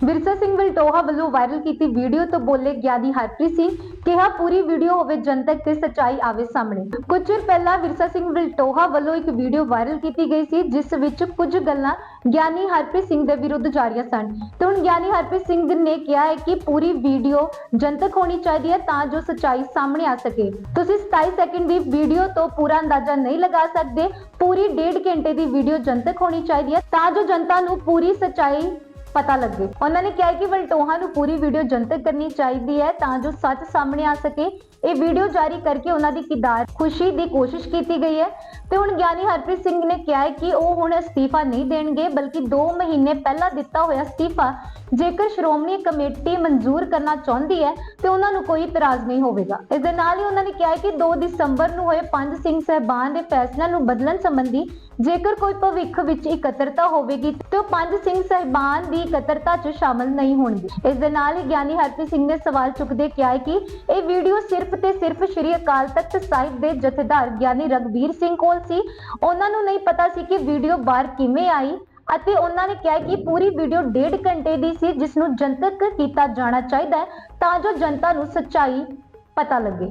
ਵਿਰਸਾ ਸਿੰਘ ਵਲਟੋਹਾ ਵੱਲੋਂ ਵਾਇਰਲ ਕੀਤੀ ਵੀਡੀਓ ਤੋਂ ਬੋਲੇ ਗਿਆਨੀ ਹਰਪ੍ਰੀਤ ਸਿੰਘ ਕਿਹਾ ਪੂਰੀ ਵੀਡੀਓ ਹੋਵੇ, ਜਨਤਕ ਤੇ ਸਚਾਈ ਆਵੇ ਸਾਹਮਣੇ। ਕੁਝ ਚਿਰ ਪਹਿਲਾਂ ਵਿਰਸਾ ਸਿੰਘ ਵਲਟੋਹਾ ਵੱਲੋਂ ਇੱਕ ਵੀਡੀਓ ਵਾਇਰਲ ਕੀਤੀ ਗਈ ਸੀ, ਜਿਸ ਵਿੱਚ ਕੁਝ ਗੱਲਾਂ ਗਿਆਨੀ ਹਰਪ੍ਰੀਤ ਸਿੰਘ ਦੇ ਵਿਰੁੱਧ ਜਾਰੀਆਂ ਸਨ। ਤੇ ਹੁਣ ਗਿਆਨੀ ਹਰਪ੍ਰੀਤ ਸਿੰਘ ਨੇ ਕਿਹਾ ਹੈ ਕਿ ਪੂਰੀ ਵੀਡੀਓ ਜਨਤਕ ਹੋਣੀ ਚਾਹੀਦੀ ਹੈ ਤਾਂ ਜੋ ਸਚਾਈ ਸਾਹਮਣੇ ਆ ਸਕੇ। ਤੁਸੀਂ 27 ਸੈਕਿੰਡ ਦੀ ਵੀਡੀਓ ਤੋਂ ਪੂਰਾ ਅੰਦਾਜ਼ਾ ਨਹੀਂ ਲਗਾ ਸਕਦੇ। ਪੂਰੀ ਡੇਢ ਘੰਟੇ ਦੀ ਵੀਡੀਓ ਜਨਤਕ ਹੋਣੀ ਚਾਹੀਦੀ ਹੈ ਤਾਂ ਜੋ ਜਨਤਾ ਨੂੰ ਪੂਰੀ ਸਚਾਈ ਪਤਾ ਲੱਗੇ। ਉਹਨਾਂ ਨੇ ਕਿਹਾ ਕਿ ਵਲਟੋਹਾ ਨੂੰ ਪੂਰੀ ਵੀਡੀਓ ਜਨਤਕ ਕਰਨੀ ਚਾਹੀਦੀ ਹੈ ਤਾਂ ਜੋ ਸੱਚ ਸਾਹਮਣੇ ਆ ਸਕੇ। ਇਹ ਵੀਡੀਓ ਜਾਰੀ ਕਰਕੇ ਉਹਨਾਂ ਦੀ ਕਿਦਾਰ ਖੁਸ਼ੀ ਦੀ ਕੋਸ਼ਿਸ਼ ਕੀਤੀ ਗਈ ਹੈ। ਤੇ ਹੁਣ ਗਿਆਨੀ ਹਰਪ੍ਰੀਤ ਸਿੰਘ ਨੇ ਕਿਹਾ ਹੈ ਕਿ ਉਹ ਹੁਣ ਅਸਤੀਫਾ ਨਹੀਂ ਦੇਣਗੇ, ਬਲਕਿ 2 ਮਹੀਨੇ ਪਹਿਲਾਂ ਦਿੱਤਾ ਹੋਇਆ ਅਸਤੀਫਾ ਜੇਕਰ ਸ਼੍ਰੋਮਣੀ ਕਮੇਟੀ ਮਨਜ਼ੂਰ ਕਰਨਾ ਚਾਹੁੰਦੀ ਹੈ, ਤੇ ਉਹਨਾਂ ਨੂੰ ਕੋਈ ਇਤਰਾਜ਼ ਨਹੀਂ ਹੋਵੇਗਾ। ਇਸ ਦੇ ਨਾਲ ਹੀ ਉਹਨਾਂ ਨੇ ਕਿਹਾ ਹੈ ਕਿ 2 ਦਸੰਬਰ ਨੂੰ ਹੋਏ ਪੰਜ ਸਿੰਘ ਸਹਿਬਾਨ ਦੇ ਫੈਸਲਿਆਂ ਨੂੰ ਬਦਲਣ ਸੰਬੰਧੀ ਜੇਕਰ ਕੋਈ ਭਵਿੱਖ ਵਿੱਚ ਇਕੱਤਰਤਾ ਹੋਵੇਗੀ, ਤੇ ਉਹ ਪੰਜ ਸਿੰਘ ਸਹਿਬਾਨ ਦੀ ਇਕੱਤਰਤਾ 'ਚ ਸ਼ਾਮਲ ਨਹੀਂ ਹੋਣਗੇ। ਇਸ ਦੇ ਨਾਲ ਹੀ ਗਿਆਨੀ ਹਰਪ੍ਰੀਤ ਸਿੰਘ ਨੇ ਸਵਾਲ ਚੁੱਕਦੇ ਕਿਹਾ ਹੈ ਕਿ ਇਹ ਵੀਡੀਓ ਸਿਰਫ ਤੇ ਸਿਰਫ ਸ਼੍ਰੀ ਅਕਾਲ ਤਖਤ ਸਾਹਿਬ ਦੇ ਜਥੇਦਾਰ ਗਿਆਨੀ ਰਗਵੀਰ ਸਿੰਘ ਕੋਲ ਸੀ। ਉਹਨਾਂ ਨੂੰ ਨਹੀਂ ਪਤਾ ਸੀ ਕਿ ਵੀਡੀਓ ਬਾਹਰ ਕਿਵੇਂ ਆਈ ਅਤੇ ਉਹਨਾਂ ਨੇ ਕਿਹਾ ਕਿ ਪੂਰੀ ਵੀਡੀਓ ਡੇਢ ਘੰਟੇ ਦੀ ਸੀ, ਜਿਸ ਨੂੰ ਜਨਤਕ ਕੀਤਾ ਜਾਣਾ ਚਾਹੀਦਾ ਹੈ ਤਾਂ ਜੋ ਜਨਤਾ ਨੂੰ ਸੱਚਾਈ ਪਤਾ ਲੱਗੇ।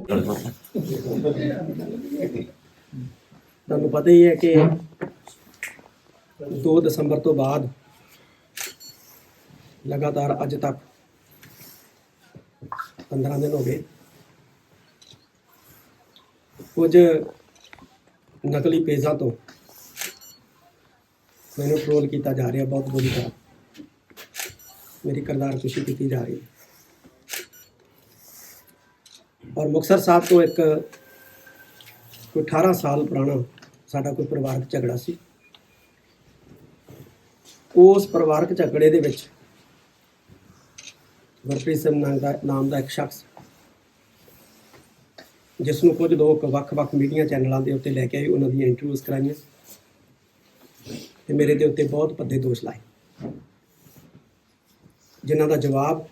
ਤੁਹਾਨੂੰ ਪਤਾ ਹੀ ਹੈ ਕਿ 2 ਦਸੰਬਰ ਤੋਂ ਬਾਅਦ ਲਗਾਤਾਰ ਅੱਜ ਤੱਕ 15 ਦਿਨ ਹੋ ਗਏ। ਕੁਝ ਨਕਲੀ ਪੇਜਾਂ ਤੋਂ ਮੈਨੂੰ ਟ੍ਰੋਲ ਕੀਤਾ ਜਾ ਰਿਹਾ, ਬਹੁਤ ਬੁਰੀ ਤਰ੍ਹਾਂ। ਮੇਰੀ ਕਰਦਾਰ ਖੁਸ਼ੀ ਕੀਤੀ ਜਾ ਰਹੀ ਹੈ। ਔਰ ਮੁਕਤਸਰ ਸਾਹਿਬ ਤੋਂ ਇੱਕ ਕੋਈ 18 ਸਾਲ ਪੁਰਾਣਾ ਸਾਡਾ ਕੋਈ ਪਰਿਵਾਰਕ ਝਗੜਾ ਸੀ। ਉਸ ਪਰਿਵਾਰਕ ਝਗੜੇ ਦੇ ਵਿੱਚ ਗੁਰਪ੍ਰੀਤ ਸਿੰਘ ਨਾਮ ਦਾ ਨਾਮ ਦਾ ਇੱਕ ਸ਼ਖਸ ਜਿਸ ਨੂੰ ਕੁਝ ਲੋਕ ਵੱਖ-ਵੱਖ ਮੀਡੀਆ ਚੈਨਲਾਂ ਦੇ ਉੱਤੇ ਲੈ ਕੇ ਆਏ, ਉਹਨਾਂ ਦੀਆਂ ਇੰਟਰਵਿਊਜ਼ ਕਰਾਈਆਂ। ਤੇ ਮੇਰੇ ਦੇ ਉੱਤੇ ਬਹੁਤ ਭੱਦੇ ਦੋਸ਼ ਲਾਏ। ਜਿਨ੍ਹਾਂ ਦਾ ਜਵਾਬ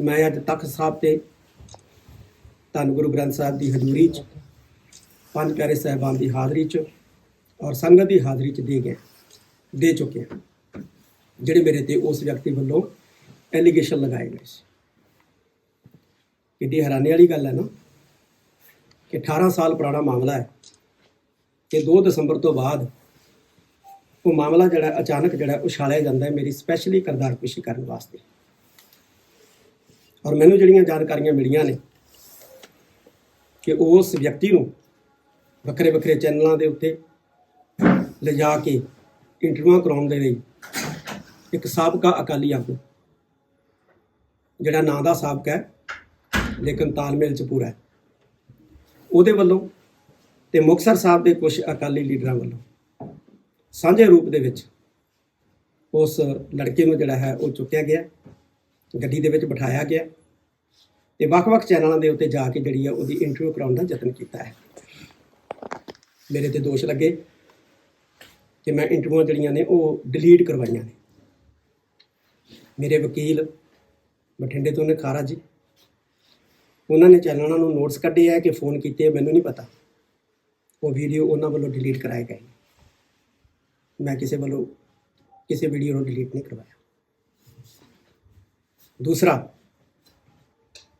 ਮੈਂ ਅੱਜ ਤਖਤ ਸਾਹਿਬ ਤੇ ਧੰਨ ਗੁਰੂ ਗ੍ਰੰਥ ਸਾਹਿਬ ਦੀ ਹਜ਼ੂਰੀ 'ਚ, ਪੰਜ ਪਿਆਰੇ ਸਾਹਿਬਾਨ ਦੀ ਹਾਜ਼ਰੀ 'ਚ ਔਰ ਸੰਗਤ ਦੀ ਹਾਜ਼ਰੀ 'ਚ ਦੇ ਗਿਆ, ਦੇ ਚੁੱਕੇ ਹਾਂ ਜਿਹੜੇ ਮੇਰੇ ਤੇ ਉਸ ਵਿਅਕਤੀ ਵੱਲੋਂ ਐਲੀਗੇਸ਼ਨ ਲਗਾਏ ਗਏ ਸੀ। ਕਿੱਡੀ ਹੈਰਾਨੀ ਵਾਲੀ ਗੱਲ ਹੈ ਨਾ। ਕਿ 18 ਸਾਲ ਪੁਰਾਣਾ ਮਾਮਲਾ ਹੈ ਕਿ 2 ਦਸੰਬਰ ਤੋਂ ਬਾਅਦ ਉਹ ਮਾਮਲਾ ਜਿਹੜਾ ਅਚਾਨਕ ਜਿਹੜਾ ਉਛਾਲਿਆ ਜਾਂਦਾ ਹੈ ਮੇਰੀ ਸਪੈਸ਼ਲੀ ਕਰਦਾਰ ਖੁਸ਼ੀ ਕਰਨ ਵਾਸਤੇ। ਔਰ ਮੈਨੂੰ ਜਿਹੜੀਆਂ ਜਾਣਕਾਰੀਆਂ ਮਿਲੀਆਂ ਨੇ ਕਿ ਉਸ ਵਿਅਕਤੀ ਨੂੰ ਵੱਖਰੇ ਵੱਖਰੇ ਚੈਨਲਾਂ ਦੇ ਉੱਤੇ ਲਿਜਾ ਕੇ ਇੰਟਰਵਿਊ ਕਰਾਉਣ ਦੇ ਲਈ ਇੱਕ ਸਾਬਕਾ ਅਕਾਲੀ ਆਗੂ, ਜਿਹੜਾ ਨਾਂ ਦਾ ਸਾਬਕਾ ਹੈ, ਲੇਕਿਨ ਤਾਲਮੇਲ ਚ ਪੂਰਾ ਹੈ। ਉਹਦੇ ਵੱਲੋਂ ਤੇ ਮੁਕਤਸਰ ਸਾਹਿਬ ਦੇ ਕੁਝ ਅਕਾਲੀ ਲੀਡਰਾਂ ਵੱਲੋਂ ਸਾਂਝੇ ਰੂਪ ਦੇ ਵਿੱਚ ਉਸ ਲੜਕੇ ਨੂੰ ਜਿਹੜਾ ਹੈ ਉਹ ਚੁੱਕਿਆ ਗਿਆ, ਗੱਡੀ ਦੇ ਵਿੱਚ ਬਿਠਾਇਆ ਗਿਆ ਤੇ ਵੱਖ-ਵੱਖ ਚੈਨਲਾਂ ਦੇ ਉੱਤੇ ਜਾ ਕੇ ਜਿਹੜੀ ਆ ਉਹਦੀ ਇੰਟਰਵਿਊ ਕਰਾਉਣ ਦਾ ਯਤਨ ਕੀਤਾ ਹੈ। ਮੇਰੇ ਤੇ ਦੋਸ਼ ਲੱਗੇ ਕਿ ਮੈਂ ਇੰਟਰਵਿਊਆਂ ਜਿਹੜੀਆਂ ਨੇ ਉਹ ਡਿਲੀਟ ਕਰਵਾਈਆਂ ਨੇ। ਮੇਰੇ ਵਕੀਲ ਬਠਿੰਡੇ ਤੋਂ ਨੇ ਖਾਰਾ ਜੀ। ਉਹਨਾਂ ਨੇ ਚੈਨਲਾਂ ਨੂੰ ਨੋਟਸ ਕੱਢੇ ਆ ਕਿ ਫੋਨ ਕੀਤੇ ਮੈਨੂੰ ਨਹੀਂ ਪਤਾ। ਉਹ ਵੀਡੀਓ ਉਹਨਾਂ ਵੱਲੋਂ ਡਿਲੀਟ ਕਰਾਏ ਗਏ। ਮੈਂ ਕਿਸੇ ਵੱਲੋਂ ਕਿਸੇ ਵੀਡੀਓ ਨੂੰ ਡਿਲੀਟ ਨਹੀਂ ਕਰਵਾਇਆ। ਦੂਸਰਾ